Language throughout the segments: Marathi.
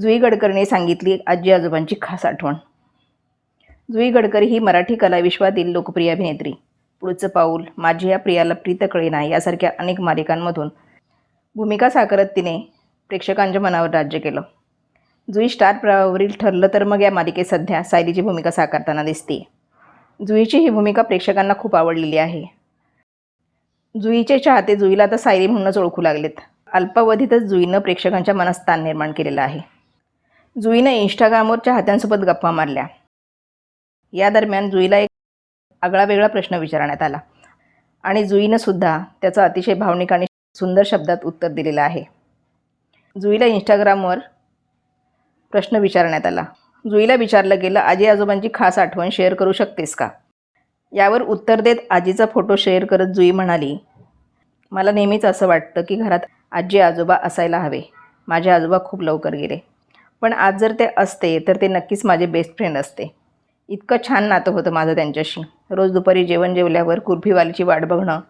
जुई गडकरीने सांगितली आजी आजोबांची खास आठवण. जुई गडकरी ही मराठी कलाविश्वातील लोकप्रिय अभिनेत्री. पुढचं पाऊल माझी या प्रियाला प्रीत कळेना यासारख्या अनेक मालिकांमधून. भूमिका साकारत तिने प्रेक्षकांच्या मनावर राज्य केलं. जुई स्टार प्रवाहावरील ठरलं तर मग या मालिकेत सध्या सायलीची भूमिका साकारताना दिसते. जुईची ही भूमिका प्रेक्षकांना खूप आवडलेली आहे. जुईचे चाहते जुईला आता सायली म्हणूनच ओळखू लागलेत. अल्पावधीतच जुईनं प्रेक्षकांच्या मनात स्थान निर्माण केलेलं आहे. जुईनं इंस्टाग्रामवर चाहत्यांसोबत गप्पा मारल्या. या दरम्यान जुईला एक आगळा वेगळा प्रश्न विचारण्यात आला. आणि जुईनं सुद्धा त्याचं अतिशय भावनिक आणि सुंदर शब्दात उत्तर दिलेलं आहे. जुईला इंस्टाग्रामवर प्रश्न विचारण्यात आला. जुईला विचारलं गेलं आजी आजोबांची खास आठवण शेअर करू शकतेस का? यावर उत्तर देत आजीचा फोटो शेअर करत जुई म्हणाली मला नेहमीच असं वाटतं की घरात आजी आजोबा असायला हवे. माझे आजोबा खूप लवकर गेले. पण आज जर ते असते तर ते नक्कीच माझे बेस्ट फ्रेंड असते. इतकं छान नातं होतं माझं त्यांच्याशी. रोज दुपारी जेवण जेवल्यावर कुर्फीवालीची वाट बघणं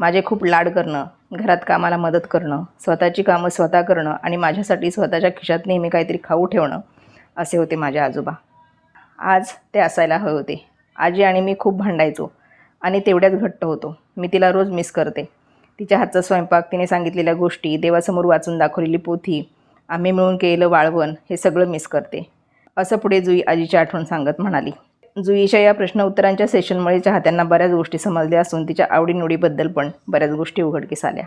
माझे खूप लाड करणं घरात कामाला मदत करणं स्वतःची कामं स्वतः करणं आणि माझ्यासाठी स्वतःच्या खिशात नेहमी काहीतरी खाऊ ठेवणं असे होते माझे आजोबा. आज ते असायला हवे होते. आजी आणि मी खूप भांडायचो आणि तेवढ्याच घट्ट होतो. मी तिला रोज मिस करते. तिच्या हातचा स्वयंपाक तिने सांगितलेल्या गोष्टी देवासमोर वाचून दाखवलेली पोथी आम्ही मिळून केलेलं वाळवण हे सगळं मिस करते. असं पुढे जुई आजीची आठवण सांगत म्हणाली. जुईच्या या प्रश्न उत्तरांच्या सेशनमुळे चाहत्यांना बऱ्याच गोष्टी समजल्या असून तिच्या आवडीनिवडीबद्दल पण बऱ्याच गोष्टी उघडकीस आल्या.